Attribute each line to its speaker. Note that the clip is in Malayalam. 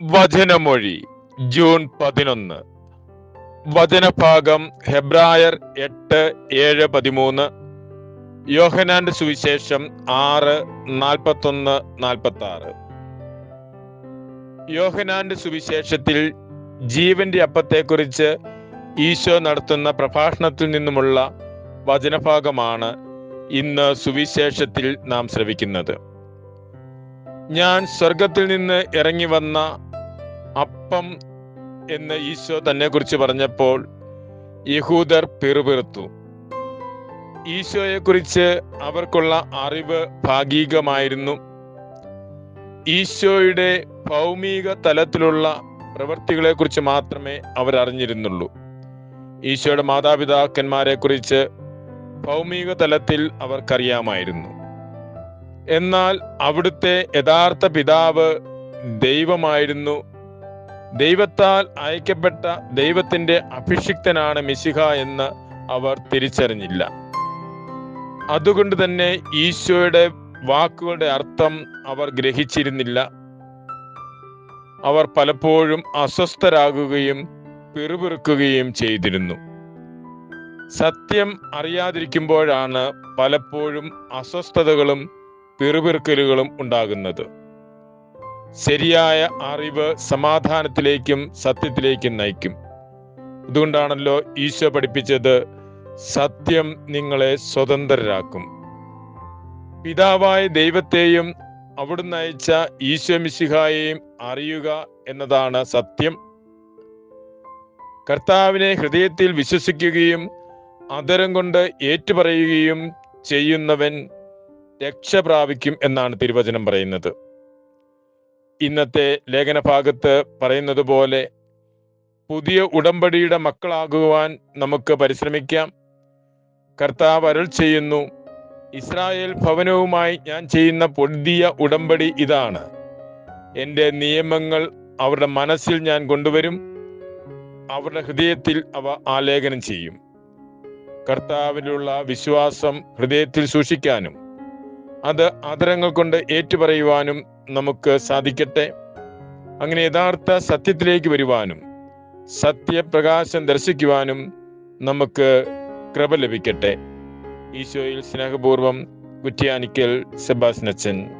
Speaker 1: വചനമൊഴി ജൂൺ പതിനൊന്ന്. വചനഭാഗം ഹെബ്രായർ എട്ട് ഏഴ് പതിമൂന്ന്. യോഹനാന്റെ സുവിശേഷം ആറ് നാൽപ്പത്തൊന്ന് നാൽപ്പത്തി ആറ് യോഹനാന്റെ സുവിശേഷത്തിൽ ജീവന്റെ അപ്പത്തെക്കുറിച്ച് ഈശോ നടത്തുന്ന പ്രഭാഷണത്തിൽ നിന്നുമുള്ള വചനഭാഗമാണ് ഇന്ന് സുവിശേഷത്തിൽ നാം ശ്രവിക്കുന്നത്. ഞാൻ സ്വർഗത്തിൽ നിന്ന് ഇറങ്ങി വന്ന അപ്പം എന്ന് ഈശോ തന്നെ കുറിച്ച് പറഞ്ഞപ്പോൾ യഹൂദർ പിറുപിറുത്തു. ഈശോയെക്കുറിച്ച് അവർക്കുള്ള അറിവ് ഭാഗികമായിരുന്നു. ഈശോയുടെ ഭൗമിക തലത്തിലുള്ള പ്രവൃത്തികളെ കുറിച്ച് മാത്രമേ അവരറിഞ്ഞിരുന്നുള്ളൂ. ഈശോയുടെ മാതാപിതാക്കന്മാരെ കുറിച്ച് ഭൗമിക തലത്തിൽ അവർക്കറിയാമായിരുന്നു. എന്നാൽ അവിടുത്തെ യഥാർത്ഥ പിതാവ് ദൈവമായിരുന്നു. ദൈവത്താൽ അയക്കപ്പെട്ട ദൈവത്തിന്റെ അഭിഷിക്തനാണ് മിശിഹ എന്ന് അവർ തിരിച്ചറിഞ്ഞില്ല. അതുകൊണ്ട് തന്നെ ഈശോയുടെ വാക്കുകളുടെ അർത്ഥം അവർ ഗ്രഹിച്ചിരുന്നില്ല. അവർ പലപ്പോഴും അസ്വസ്ഥരാകുകയും പിറുപിറുക്കുകയും ചെയ്തിരുന്നു. സത്യം അറിയാതിരിക്കുമ്പോഴാണ് പലപ്പോഴും അസ്വസ്ഥതകളും പിറുപിറുക്കലുകളും ഉണ്ടാകുന്നത്. ശരിയായ അറിവ് സമാധാനത്തിലേക്കും സത്യത്തിലേക്കും നയിക്കും. അതുകൊണ്ടാണല്ലോ ഈശോ പഠിപ്പിച്ചത് സത്യം നിങ്ങളെ സ്വതന്ത്രരാക്കും. പിതാവായ ദൈവത്തെയും അവിടുന്ന് അയച്ച ഈശോ മിശിഹായെയും അറിയുക എന്നതാണ് സത്യം. കർത്താവിനെ ഹൃദയത്തിൽ വിശ്വസിക്കുകയും അതരം കൊണ്ട് ഏറ്റുപറയുകയും ചെയ്യുന്നവൻ രക്ഷ പ്രാപിക്കും എന്നാണ് തിരുവചനം പറയുന്നത്. ഇന്നത്തെ ലേഖന ഭാഗത്ത് പറയുന്നത് പോലെ പുതിയ ഉടമ്പടിയുടെ മക്കളാകുവാൻ നമുക്ക് പരിശ്രമിക്കാം. കർത്താവ് അരുൾ ചെയ്യുന്നു ഇസ്രായേൽ ഭവനവുമായി ഞാൻ ചെയ്യുന്ന പുതിയ ഉടമ്പടി ഇതാണ്. എന്റെ നിയമങ്ങൾ അവരുടെ മനസ്സിൽ ഞാൻ കൊണ്ടുവരും അവരുടെ ഹൃദയത്തിൽ അവ ആലേഖനം ചെയ്യും. കർത്താവിലുള്ള വിശ്വാസം ഹൃദയത്തിൽ സൂക്ഷിക്കാനും അത് ആദരങ്ങൾ കൊണ്ട് ഏറ്റുപറയുവാനും നമുക്ക് സാധിക്കട്ടെ. അങ്ങനെ യഥാർത്ഥ സത്യത്തിലേക്ക് വരുവാനും സത്യപ്രകാശം ദർശിക്കുവാനും നമുക്ക് കൃപ ലഭിക്കട്ടെ. ഈശോയിൽ സ്നേഹപൂർവം കുറ്റ്യാനിക്കൽ സെബാസ്നച്ചൻ